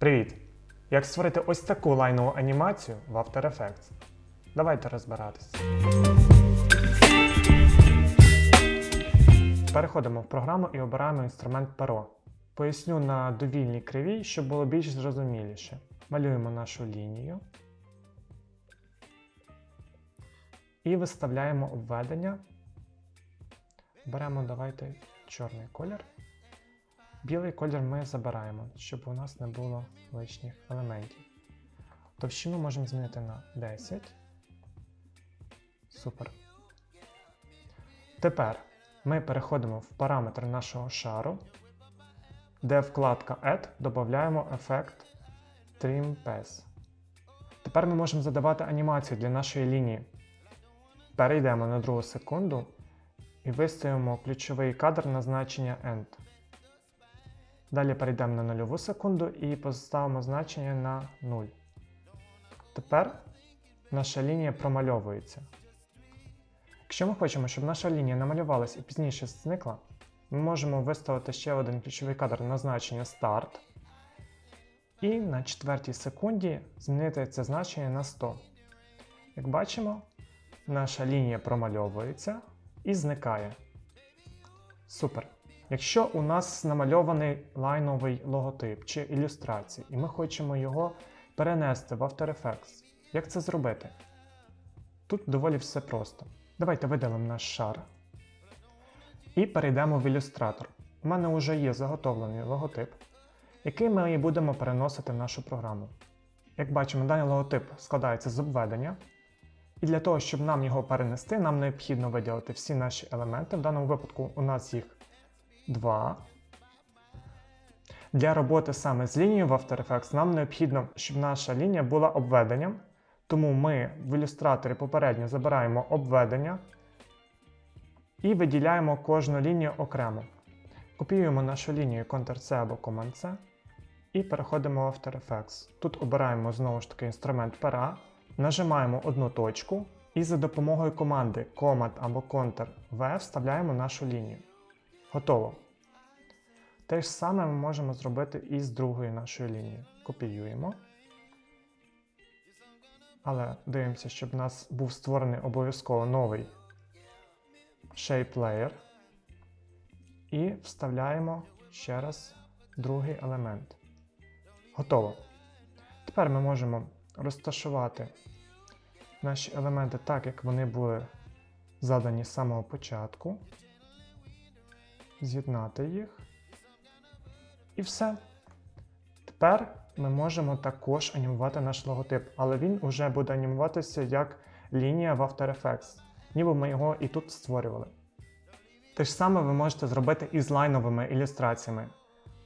Привіт! Як створити ось таку лайнову анімацію в After Effects? Давайте розбиратися. Переходимо в програму і обираємо інструмент перо. Поясню на довільній кривій, щоб було більш зрозуміліше. Малюємо нашу лінію і виставляємо обведення. Беремо давайте чорний колір. Білий колір ми забираємо, щоб у нас не було лишніх елементів. Товщину можемо змінити на 10. Супер. Тепер ми переходимо в параметри нашого шару, де вкладка Add додаємо ефект Trim Pass. Тепер ми можемо задавати анімацію для нашої лінії. Перейдемо на другу секунду і виставимо ключовий кадр на значення End. Далі перейдемо на нульову секунду і поставимо значення на 0. Тепер наша лінія промальовується. Якщо ми хочемо, щоб наша лінія намалювалась і пізніше зникла, ми можемо виставити ще один ключовий кадр на значення Start. І на четвертій секунді змінити це значення на 100. Як бачимо, наша лінія промальовується і зникає. Супер! Якщо у нас намальований лайновий логотип чи ілюстрація, і ми хочемо його перенести в After Effects, як це зробити? Тут доволі все просто. Давайте видалимо наш шар і перейдемо в ілюстратор. У мене вже є заготовлений логотип, який ми і будемо переносити в нашу програму. Як бачимо, даний логотип складається з обведення. І для того, щоб нам його перенести, нам необхідно виділити всі наші елементи. В даному випадку у нас їх 2. Для роботи саме з лінією в After Effects нам необхідно, щоб наша лінія була обведенням. Тому ми в ілюстраторі попередньо забираємо обведення і виділяємо кожну лінію окремо. Копіюємо нашу лінію Ctrl-C або Command-C і переходимо в After Effects. Тут обираємо знову ж таки інструмент пера, нажимаємо одну точку і за допомогою команди Command або Ctrl-V вставляємо нашу лінію. Готово. Те ж саме ми можемо зробити і з другою нашою лінією. Копіюємо. Але дивимося, щоб у нас був створений обов'язково новий Shape Layer. І вставляємо ще раз другий елемент. Готово. Тепер ми можемо розташувати наші елементи так, як вони були задані з самого початку з'єднати їх. І все. Тепер ми можемо також анімувати наш логотип, але він вже буде анімуватися як лінія в After Effects, ніби ми його і тут створювали. Те ж саме ви можете зробити і з лайновими ілюстраціями.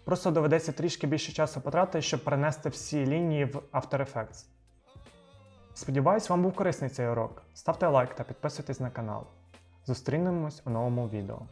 Просто доведеться трішки більше часу потратити, щоб перенести всі лінії в After Effects. Сподіваюсь, вам був корисний цей урок. Ставте лайк та підписуйтесь на канал. Зустрінемось у новому відео.